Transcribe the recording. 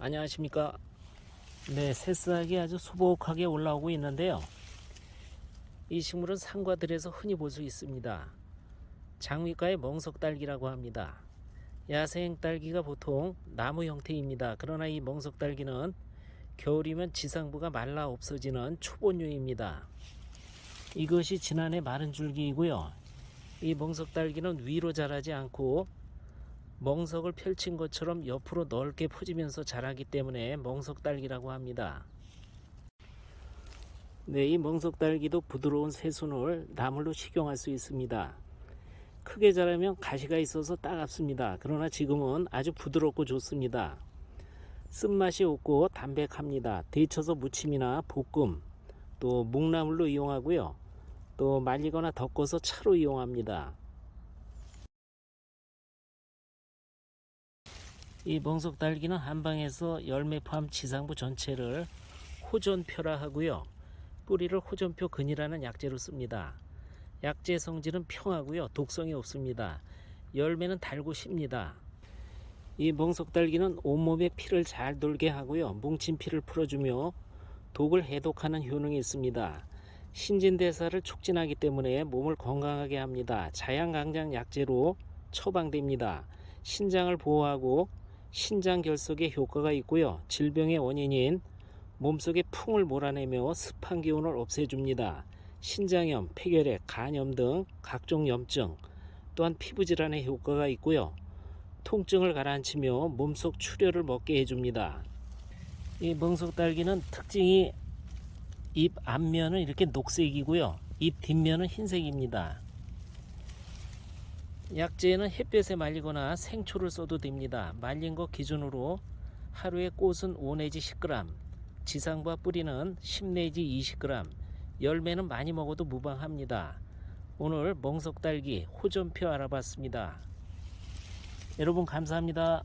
안녕하십니까. 네, 새싹이 아주 수복하게 올라오고 있는데요. 이 식물은 상과들에서 흔히 볼 수 있습니다. 장미과의 멍석딸기라고 합니다. 야생 딸기가 보통 나무 형태입니다. 그러나 이 멍석딸기는 겨울이면 지상부가 말라 없어지는 초본류입니다. 이것이 지난해 마른 줄기이고요. 이 멍석딸기는 위로 자라지 않고 멍석을 펼친 것처럼 옆으로 넓게 퍼지면서 자라기 때문에 멍석딸기라고 합니다. 네, 이 멍석딸기도 부드러운 새순을 나물로 식용할 수 있습니다. 크게 자라면 가시가 있어서 따갑습니다. 그러나 지금은 아주 부드럽고 좋습니다. 쓴맛이 없고 담백합니다. 데쳐서 무침이나 볶음, 또 묵나물로 이용하고요. 또 말리거나 덮어서 차로 이용합니다. 이 멍석 딸기는 한방에서 열매 포함 지상부 전체를 호전표라 하고요. 뿌리를 호전표 근이라는 약재로 씁니다. 약재 성질은 평하고요. 독성이 없습니다. 열매는 달고 쉽니다. 이 멍석 딸기는 온몸에 피를 잘 돌게 하고요. 뭉친 피를 풀어주며 독을 해독하는 효능이 있습니다. 신진대사를 촉진하기 때문에 몸을 건강하게 합니다. 자양강장 약재로 처방됩니다. 신장을 보호하고 신장 결석에 효과가 있고요. 질병의 원인인 몸속의 풍을 몰아내며 습한 기운을 없애줍니다. 신장염, 폐결핵, 간염 등 각종 염증, 또한 피부 질환에 효과가 있고요. 통증을 가라앉히며 몸속 출혈을 먹게 해줍니다. 이 멍석딸기는 특징이 잎 앞면은 이렇게 녹색이고요. 잎 뒷면은 흰색입니다. 약재는 햇볕에 말리거나 생초를 써도 됩니다. 말린 것 기준으로 하루에 꽃은 5 내지 10g, 지상과 뿌리는 10 내지 20g, 열매는 많이 먹어도 무방합니다. 오늘 멍석딸기 호전표 알아봤습니다. 여러분 감사합니다.